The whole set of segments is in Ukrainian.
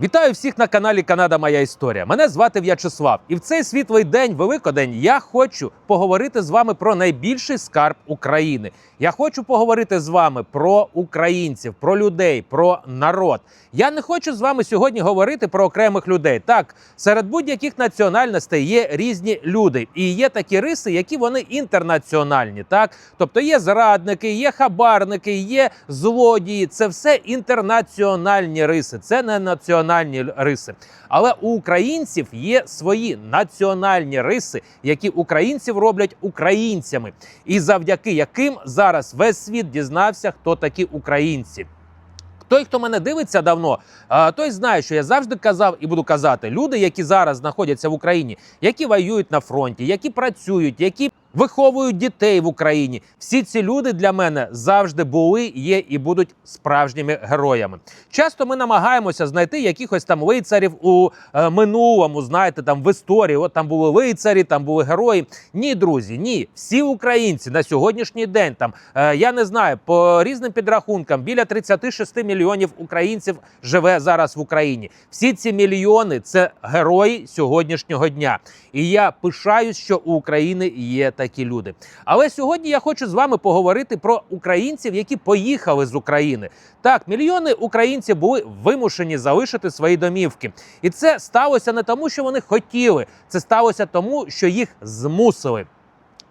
Вітаю всіх на каналі Канада Моя Історія. Мене звати В'ячеслав, і в цей світлий день, Великодень, я хочу поговорити з вами про найбільший скарб України. Я хочу поговорити з вами про українців, про людей, про народ. Я не хочу з вами сьогодні говорити про окремих людей. Так, серед будь-яких національностей є різні люди, і є такі риси, які вони інтернаціональні. Так, тобто є зрадники, є хабарники, є злодії. Це все інтернаціональні риси, це не національні риси. Але у українців є свої національні риси, які українців роблять українцями, і завдяки яким зараз весь світ дізнався, хто такі українці. Той, хто мене дивиться давно, той знає, що я завжди казав і буду казати: люди, які зараз знаходяться в Україні, які воюють на фронті, які працюють, які виховують дітей в Україні. Всі ці люди для мене завжди були, є і будуть справжніми героями. Часто ми намагаємося знайти якихось там лицарів у е, минулому, знаєте, там в історії. От там були лицарі, там були герої. Ні, друзі, ні, всі українці на сьогоднішній день там е, я не знаю по різним підрахункам біля 36 мільйонів українців живе зараз в Україні. Всі ці мільйони це герої сьогоднішнього дня. І я пишаюсь, що у України є такі люди. Але сьогодні я хочу з вами поговорити про українців, які поїхали з України. Так, мільйони українців були вимушені залишити свої домівки, і це сталося не тому, що вони хотіли, це сталося тому, що їх змусили.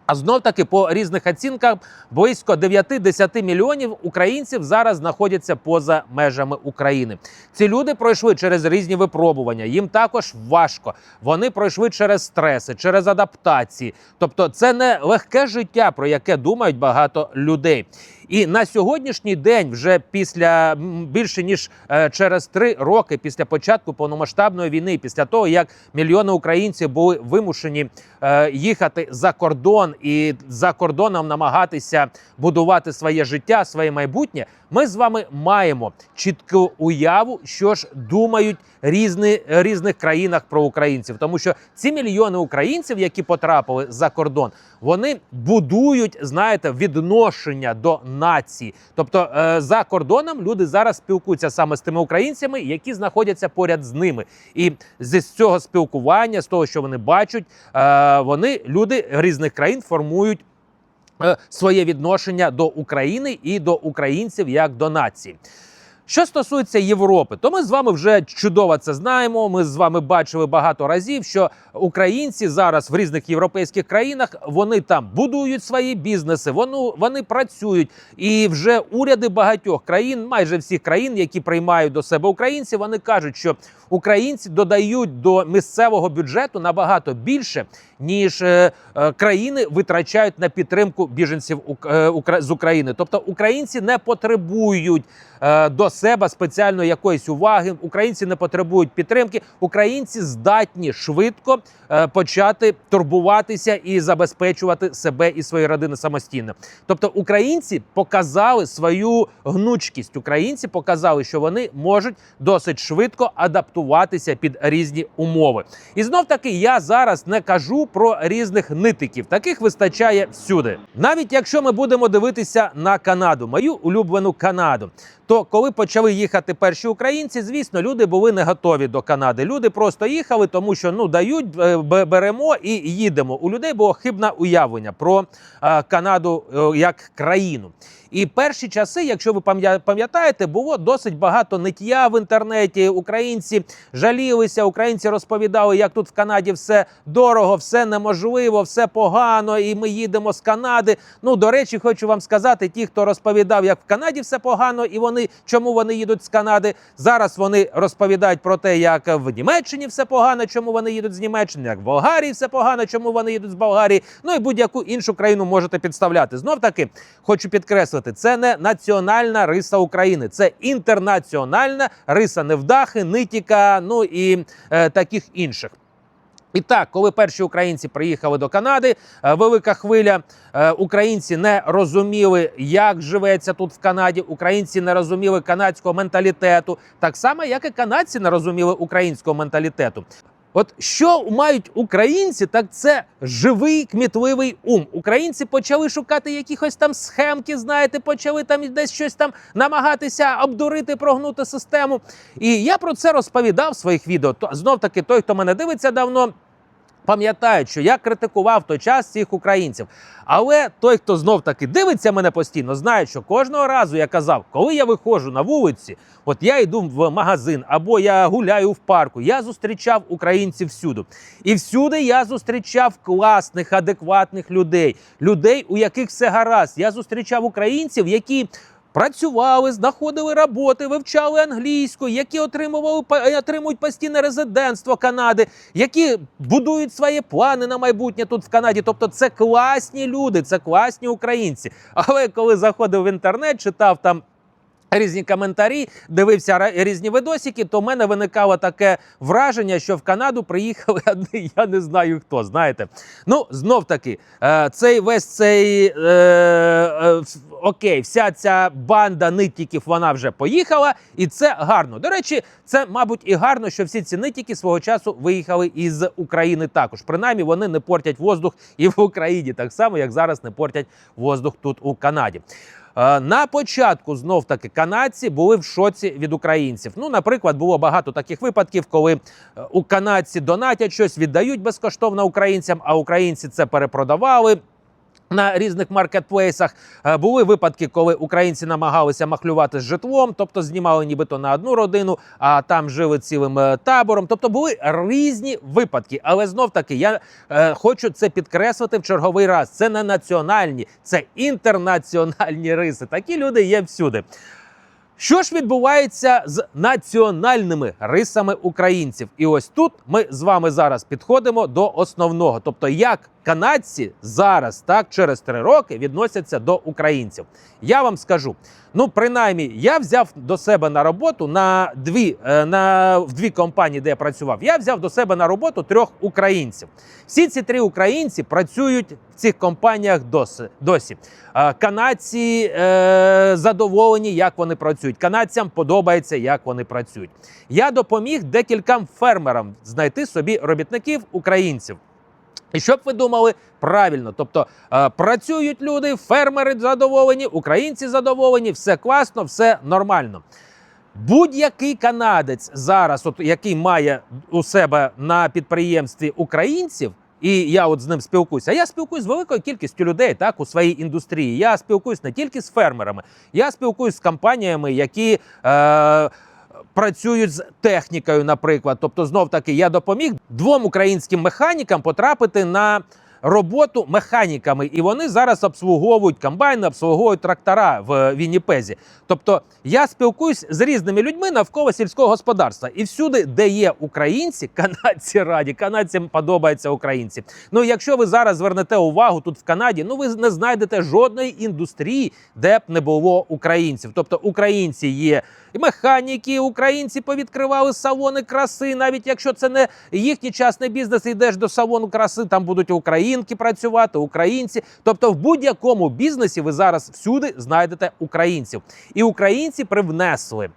А знов таки по різних оцінках близько 9-10 мільйонів українців зараз знаходяться поза межами України. Ці люди пройшли через різні випробування. Їм також важко. Вони пройшли через стреси, через адаптації. Тобто, це не легке життя, про яке думають багато людей. І на сьогоднішній день, вже після більше ніж е, через три роки після початку повномасштабної війни, після того як мільйони українців були вимушені е, їхати за кордон і за кордоном намагатися будувати своє життя, своє майбутнє, ми з вами маємо чітку уяву, що ж думають різні різних країнах про українців, тому що ці мільйони українців, які потрапили за кордон, вони будують, знаєте, відношення до нації. Тобто е, за кордоном люди зараз спілкуються саме з тими українцями, які знаходяться поряд з ними. І з цього спілкування, з того, що вони бачать, е, вони люди різних країн формують. е, Своє відношення до України і до українців як до нації. Що стосується Європи, то ми з вами вже чудово це знаємо. Ми з вами бачили багато разів, що українці зараз в різних європейських країнах вони там будують свої бізнеси, вони, вони працюють. І вже уряди багатьох країн, майже всіх країн, які приймають до себе українців, вони кажуть, що українці додають до місцевого бюджету набагато більше, ніж е, е, країни витрачають на підтримку біженців е, з України. Тобто українці не потребують до себе спеціально якоїсь уваги. Українці не потребують підтримки. Українці здатні швидко почати турбуватися і забезпечувати себе і свої родини самостійно. Тобто, українці показали свою гнучкість. Українці показали, що вони можуть досить швидко адаптуватися під різні умови. І знов таки я зараз не кажу про різних нитиків. Таких вистачає всюди. Навіть якщо ми будемо дивитися на Канаду, мою улюблену Канаду. То коли почали їхати перші українці, звісно, люди були не готові до Канади. Люди просто їхали, тому що ну дають, е, беремо і їдемо. У людей було хибне уявлення про е, Канаду е, як країну. І перші часи, якщо ви пам'я- пам'ятаєте, було досить багато ниття в інтернеті. Українці жалілися, українці розповідали, як тут в Канаді все дорого, все неможливо, все погано, і ми їдемо з Канади. Ну до речі, хочу вам сказати, ті, хто розповідав, як в Канаді все погано, і вони чому вони їдуть з Канади. Зараз вони розповідають про те, як в Німеччині все погано, чому вони їдуть з Німеччини, як в Болгарії все погано, чому вони їдуть з Болгарії. Ну і будь-яку іншу країну можете підставляти. Знов таки хочу підкреслити, це не національна риса України, це інтернаціональна риса невдахи, нитіка, ну і е, таких інших. І так, коли перші українці приїхали до Канади, е, велика хвиля. е, Українці не розуміли, як живеться тут в Канаді. Українці не розуміли канадського менталітету, так само, як і канадці не розуміли українського менталітету. От що мають українці, так це живий кмітливий ум. Українці почали шукати якихось там схемки, знаєте, почали там десь щось там намагатися обдурити, прогнути систему. І я про це розповідав в своїх відео. Знов таки, той, хто мене дивиться давно. Пам'ятають, що я критикував той час цих українців. Але той, хто знов таки дивиться мене постійно, знає, що кожного разу я казав, коли я виходжу на вулиці, от я йду в магазин або я гуляю в парку, я зустрічав українців всюди. І всюди я зустрічав класних, адекватних людей, людей, у яких все гаразд. Я зустрічав українців, які. Працювали, знаходили роботи, вивчали англійську, які отримували па- отримують постійне резидентство Канади, які будують свої плани на майбутнє тут в Канаді. Тобто, це класні люди, це класні українці. Але коли заходив в інтернет, читав там. Різні коментарі, дивився різні видосики, то в мене виникало таке враження, що в Канаду приїхали одні, я не знаю хто. Знаєте, ну знов таки, е, цей весь цей е, е, окей, вся ця банда нитіків вона вже поїхала, і це гарно. До речі, це мабуть і гарно, що всі ці нитіки свого часу виїхали із України також. Принаймні вони не портять воздух і в Україні, так само як зараз не портять воздух тут у Канаді. Е, На початку знов таки канадці були в шоці від українців. Ну, наприклад, було багато таких випадків, коли е, у канадці донатять щось, віддають безкоштовно українцям, а українці це перепродавали. На різних маркетплейсах Е, були випадки, коли українці намагалися махлювати з житлом, тобто знімали нібито на одну родину, а там жили цілим е, табором. Тобто були різні випадки. Але знов таки я е, хочу це підкреслити в черговий раз. Це не національні, це інтернаціональні риси. Такі люди є всюди. Що ж відбувається з національними рисами українців? І ось тут ми з вами зараз підходимо до основного, тобто як канадці зараз, так через три роки, відносяться до українців. Я вам скажу. Ну, принаймні, я взяв до себе на роботу на дві е, на в дві компанії, де я працював. Я взяв до себе на роботу трьох українців. Всі ці три українці працюють в цих компаніях досі. досі. Е, Канадці е, задоволені, як вони працюють. Канадцям подобається, як вони працюють. Я допоміг декільком фермерам знайти собі робітників українців. І щоб ви думали правильно, тобто е, працюють люди, фермери задоволені, українці задоволені, все класно, все нормально. Будь-який канадець зараз, от який має у себе на підприємстві українців. І я от з ним спілкуюся. Я спілкуюсь з великою кількістю людей так у своїй індустрії. Я спілкуюсь не тільки з фермерами, я спілкуюсь з компаніями, які е, працюють з технікою, наприклад. Тобто, знов таки я допоміг двом українським механікам потрапити на роботу механіками, і вони зараз обслуговують комбайни, обслуговують трактора в Вінніпезі. Тобто я спілкуюсь з різними людьми навколо сільського господарства. І всюди, де є українці, канадці раді, канадцям подобаються українці. Ну якщо ви зараз звернете увагу тут в Канаді, ну ви не знайдете жодної індустрії, де б не було українців. Тобто українці є. І механіки, українці повідкривали салони краси, навіть якщо це не їхній частний бізнес, йдеш до салону краси, там будуть українки працювати, українці. Тобто, в будь-якому бізнесі ви зараз всюди знайдете українців. І українці привнесли. Е,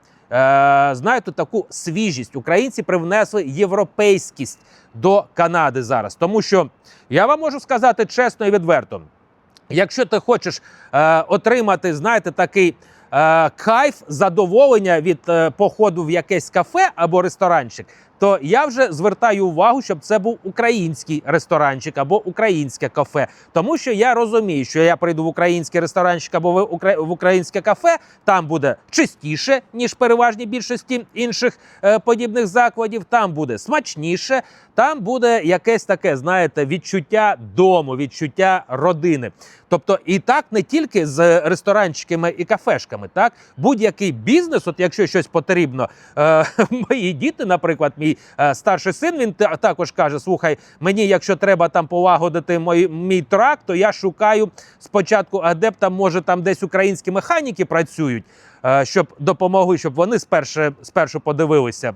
знаєте, таку свіжість. Українці привнесли європейськість до Канади зараз. Тому що я вам можу сказати чесно і відверто: якщо ти хочеш е, отримати, знаєте, такий кайф, задоволення від е, походу в якесь кафе або ресторанчик, то я вже звертаю увагу, щоб це був український ресторанчик або українське кафе. Тому що я розумію, що я прийду в український ресторанчик або в українське кафе, там буде чистіше, ніж переважній більшості інших е, подібних закладів. Там буде смачніше, там буде якесь таке, знаєте, відчуття дому, відчуття родини. Тобто, і так не тільки з ресторанчиками і кафешками, так будь-який бізнес, от якщо щось потрібно, е, мої діти, наприклад, мій е, старший син, він та- також каже: слухай, мені, якщо треба там полагодити мій, мій трак, то я шукаю спочатку, а де б там може там десь українські механіки працюють, е, щоб допомогли, щоб вони спершу, спершу подивилися.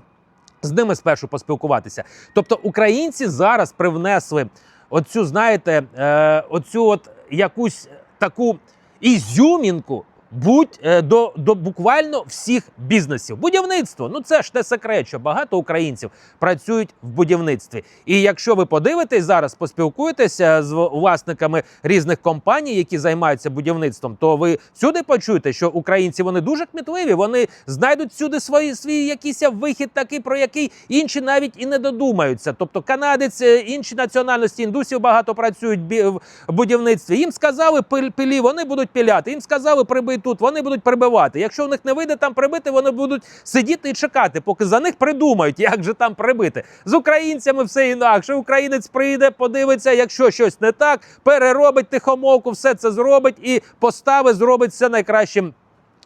З ними спершу поспілкуватися. Тобто українці зараз привнесли оцю, знаєте, е, оцю от якусь таку ізюмінку будь е, до, до буквально всіх бізнесів. Будівництво ну це ж не секрет, що багато українців працюють в будівництві. І якщо ви подивитесь зараз, поспілкуєтеся з власниками різних компаній, які займаються будівництвом, то ви всюди почуєте, що українці вони дуже кмітливі, вони знайдуть всюди свої свій якийсь вихід, такий про який інші навіть і не додумаються. Тобто канадець, е, інші національності індусів багато працюють в будівництві. Їм сказали пилі, вони будуть піляти. Їм сказали прибий тут, вони будуть прибивати. Якщо в них не вийде там прибити, вони будуть сидіти і чекати, поки за них придумають, як же там прибити. З українцями все інакше. Українець прийде, подивиться, якщо щось не так, переробить тихомовку, все це зробить і постави зробить все найкращим.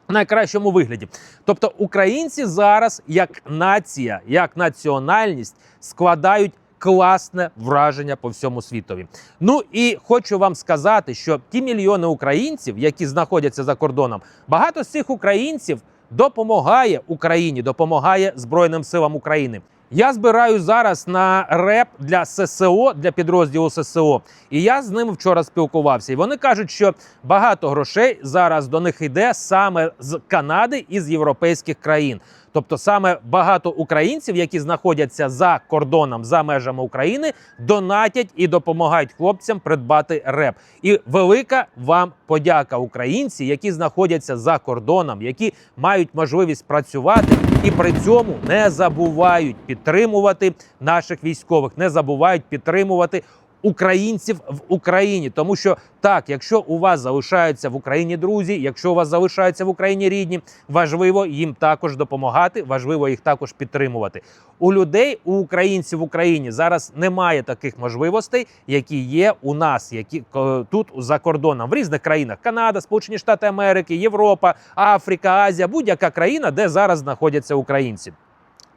Найкращому вигляді, тобто українці зараз, як нація, як національність, складають класне враження по всьому світові. Ну і хочу вам сказати, що ті мільйони українців, які знаходяться за кордоном, багато з цих українців допомагає Україні, допомагає Збройним силам України. Я збираю зараз на реп для ССО для підрозділу ССО, і я з ними вчора спілкувався. І вони кажуть, що багато грошей зараз до них йде саме з Канади і з європейських країн. Тобто, саме багато українців, які знаходяться за кордоном за межами України, донатять і допомагають хлопцям придбати реп. І велика вам подяка українці, які знаходяться за кордоном, які мають можливість працювати і при цьому не забувають підтримувати наших військових, не забувають підтримувати. Українців в Україні, тому що так, якщо у вас залишаються в Україні друзі, якщо у вас залишаються в Україні рідні, важливо їм також допомагати, важливо їх також підтримувати. У людей, у українців в Україні зараз немає таких можливостей, які є у нас, які е, тут за кордоном в різних країнах: Канада, Сполучені Штати Америки, Європа, Африка, Азія, будь-яка країна, де зараз знаходяться українці.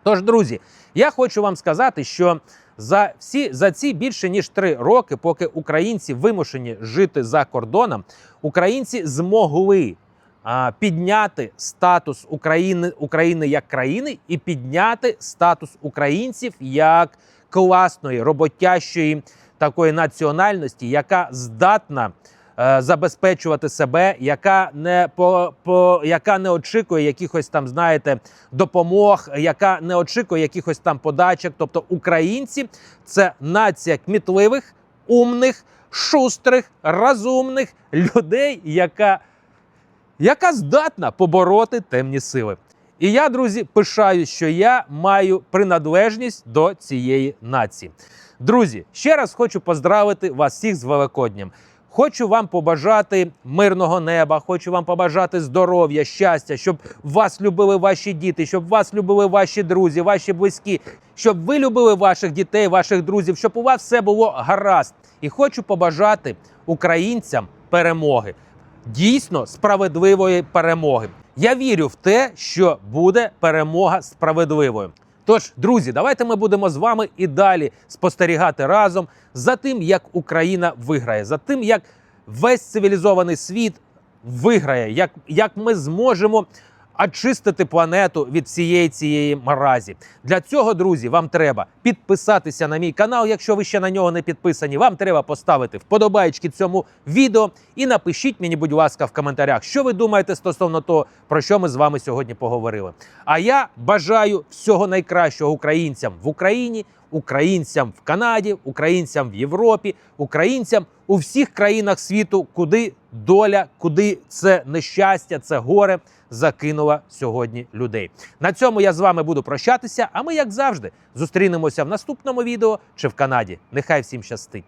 Тож, друзі, я хочу вам сказати, що за всі за ці більше ніж три роки, поки українці вимушені жити за кордоном, українці змогли а, підняти статус України, України як країни і підняти статус українців як класної роботящої такої національності, яка здатна. Е, Забезпечувати себе, яка не по, по яка не очікує якихось там, знаєте, допомог, яка не очікує якихось там подачок. Тобто українці це нація кмітливих, умних, шустрих, розумних людей, яка, яка здатна побороти темні сили. І я, друзі, пишаю, що я маю приналежність до цієї нації. Друзі, ще раз хочу поздравити вас всіх з Великоднем. Хочу вам побажати мирного неба, хочу вам побажати здоров'я, щастя, щоб вас любили ваші діти, щоб вас любили ваші друзі, ваші близькі, щоб ви любили ваших дітей, ваших друзів, щоб у вас все було гаразд. І хочу побажати українцям перемоги, дійсно справедливої перемоги. Я вірю в те, що буде перемога справедливою. Тож, друзі, давайте ми будемо з вами і далі спостерігати разом за тим, як Україна виграє, за тим, як весь цивілізований світ виграє, як, як ми зможемо очистити планету від всієї цієї маразі. Для цього, друзі, вам треба підписатися на мій канал, якщо ви ще на нього не підписані. Вам треба поставити вподобайки цьому відео і напишіть мені, будь ласка, в коментарях, що ви думаєте стосовно того, про що ми з вами сьогодні поговорили. А я бажаю всього найкращого українцям в Україні, українцям в Канаді, українцям в Європі, українцям у всіх країнах світу, куди доля, куди це нещастя, це горе закинула сьогодні людей. На цьому я з вами буду прощатися. А ми, як завжди, зустрінемося в наступному відео чи в Канаді. Нехай всім щастить!